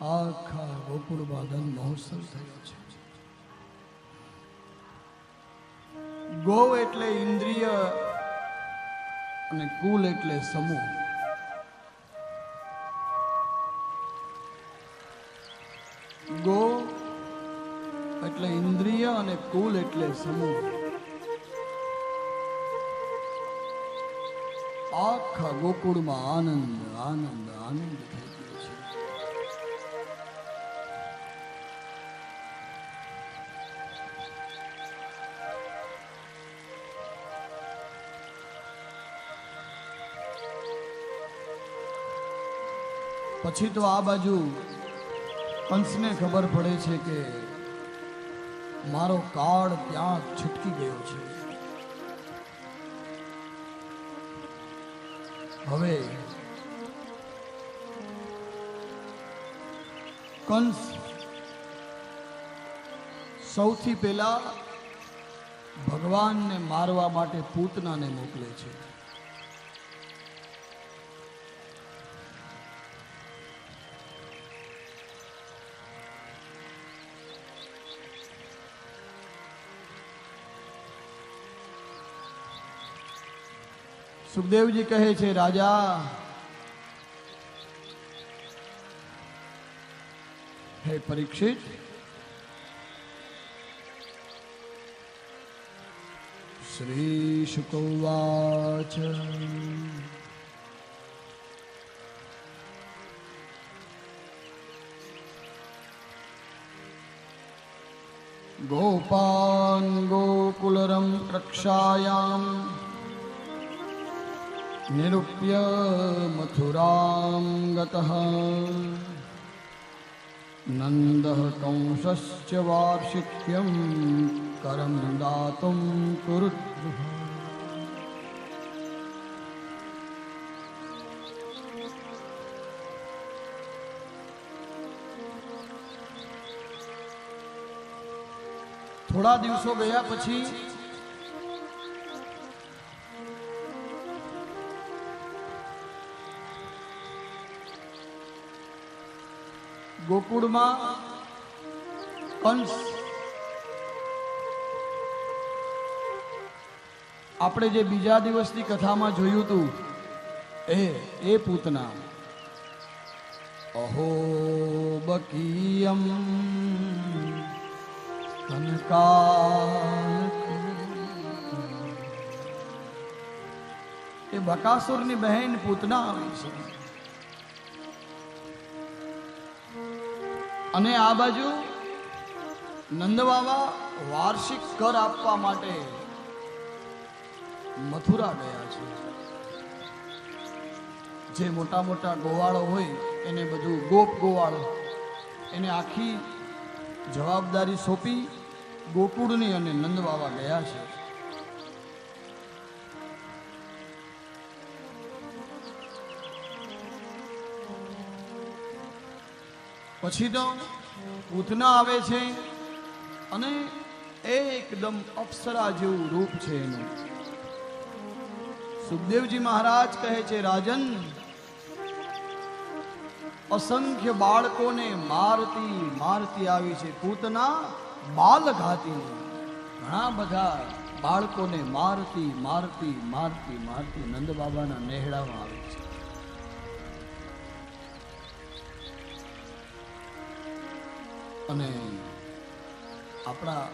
આખા ગોકુળમાં ધન મહોત્સવ થયો છે. ગો એટલે ઇન્દ્રિય અને કુલ એટલે સમૂહ. ગો એટલે ઇન્દ્રિય અને કુલ એટલે સમૂહ. આખા ગોકુળમાં આનંદ આનંદ આનંદ થઈ ગયો. પછી તો આ બાજુ કંસને ખબર પડે છે કે મારો કાળ ક્યાંક છટકી ગયો છે. હવે કંસ સૌથી પહેલા ભગવાનને મારવા માટે પૂતનાને મોકલે છે. સુખદેવજી કહે છે રાજા હે પરીક્ષિત શ્રી શુકોવાચ ગોપાન ગોકુલરમ પ્રક્ષાયામ निरूप्य मथुरां गतः नन्दः कंसश्च वार्षिक्यं करं दातुं कुरुद्रुः થોડા દિવસો ગયા પછી ગોકુળમાં કંસ. આપણે જે બીજા દિવસની કથામાં જોયું હતું એ એ પૂતના. અહો, બકીયમ એ બકાસુરની બહેન પૂતના આવી છે. અને આ બાજુ નંદબાબા વાર્ષિક કર આપવા માટે મથુરા ગયા છે. જે મોટા મોટા ગોવાળો હોય, એને બધું ગોપ ગોવાળો, એને આખી જવાબદારી સોંપી ગોકુળની અને નંદબાબા ગયા છે. પછી તો પૂતના આવે છે અને એકદમ અપ્સરા જેવું રૂપ છે એનું. સુખદેવજી મહારાજ કહે છે, રાજન, અસંખ્ય બાળકોને મારતી મારતી આવી છે. પૂતના બાલ ઘાતી ઘણા બધા બાળકોને મારતી મારતી મારતી મારતી નંદ બાબાના નેહડામાં આવી અને આપણા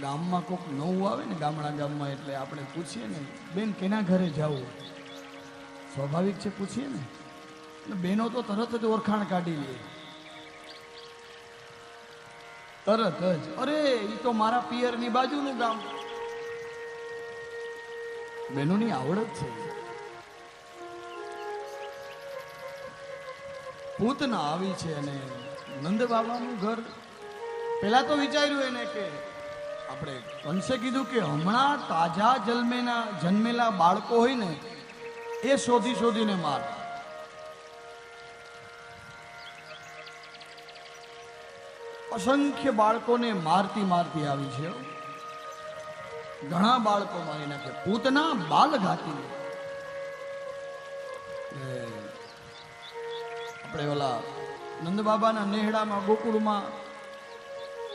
ગામમાં કોઈક નવું આવે ને, ગામડા ગામમાં એટલે આપણે પૂછીએ ને, બેન, કેના ઘરે જવું સ્વાભાવિક છે, પૂછીએ ને. એટલે બેનો તો તરત જ ઓળખાણ કાઢી લે. તરત જ. અરે એ તો મારા પિયરની બાજુનું ગામ. બહેનોની આવડત છે. પૂતના આવી છે અને નંદ બાબાનું ઘર પહેલા તો વિચાર્યું એને કે આપણે કંસે કીધું કે હમણાં તાજા જન્મેના જન્મેલા બાળકો હોય ને એ શોધી શોધીને માર. અસંખ્ય બાળકોને મારતી મારતી આવી છે. ઘણા બાળકો મારી નાખે. પૂતના બાલ ઘાતી આપણે ઓલા નંદબાબાના નેહડામાં ગોકુળમાં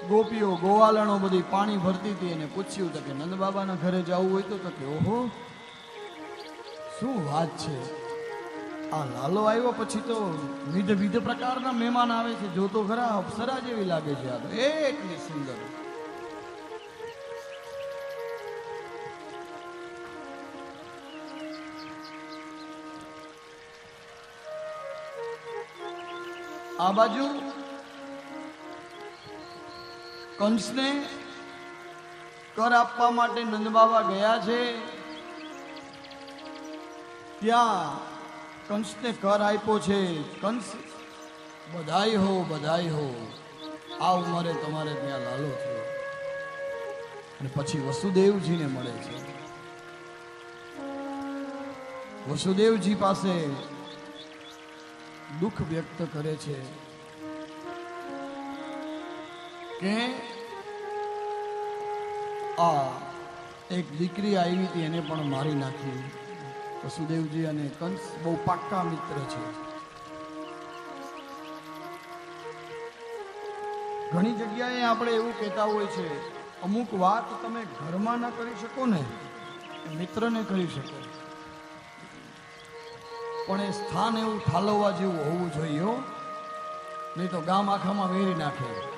ગોપીઓ ગોવાલણો બધી પાણી ભરતી હતી એને પૂછ્યું તો કે નંદબાબાના ઘરે જવું હોય તો કે, ઓહો, શું વાત છે? આ લાલો આવ્યો પછી તો વિધ વિધ પ્રકારના મહેમાન આવે છે. જો તો ખરા અપ્સરા જેવી લાગે છે આ તો. એટલી સુંદર. આ બાજુ કંસને કર આપવા માટે નંદબાવા ગયા છે. ત્યાં કંસને કર આપ્યો છે. કંસ બધાઈ હો બધાઈ હો, આ ઉંમરે તમારે ત્યાં લાલો થયો અને પછી વસુદેવજીને મળે છે. વસુદેવજી પાસે દુઃખ વ્યક્ત કરે છે. કે આ એક દીકરી આવી હતી, એને પણ મારી નાખી. વસુદેવજી અને કંસ બહુ પાક્કા મિત્ર છે. ઘણી જગ્યાએ આપણે એવું કહેતા હોય છે, અમુક વાત તમે ઘરમાં ના કરી શકો ને મિત્રને કરી શકો. પણ એ સ્થાન એવું ઠાલવવા જેવું હોવું જોઈએ નહીં તો ગામ આખામાં વેરી નાખે.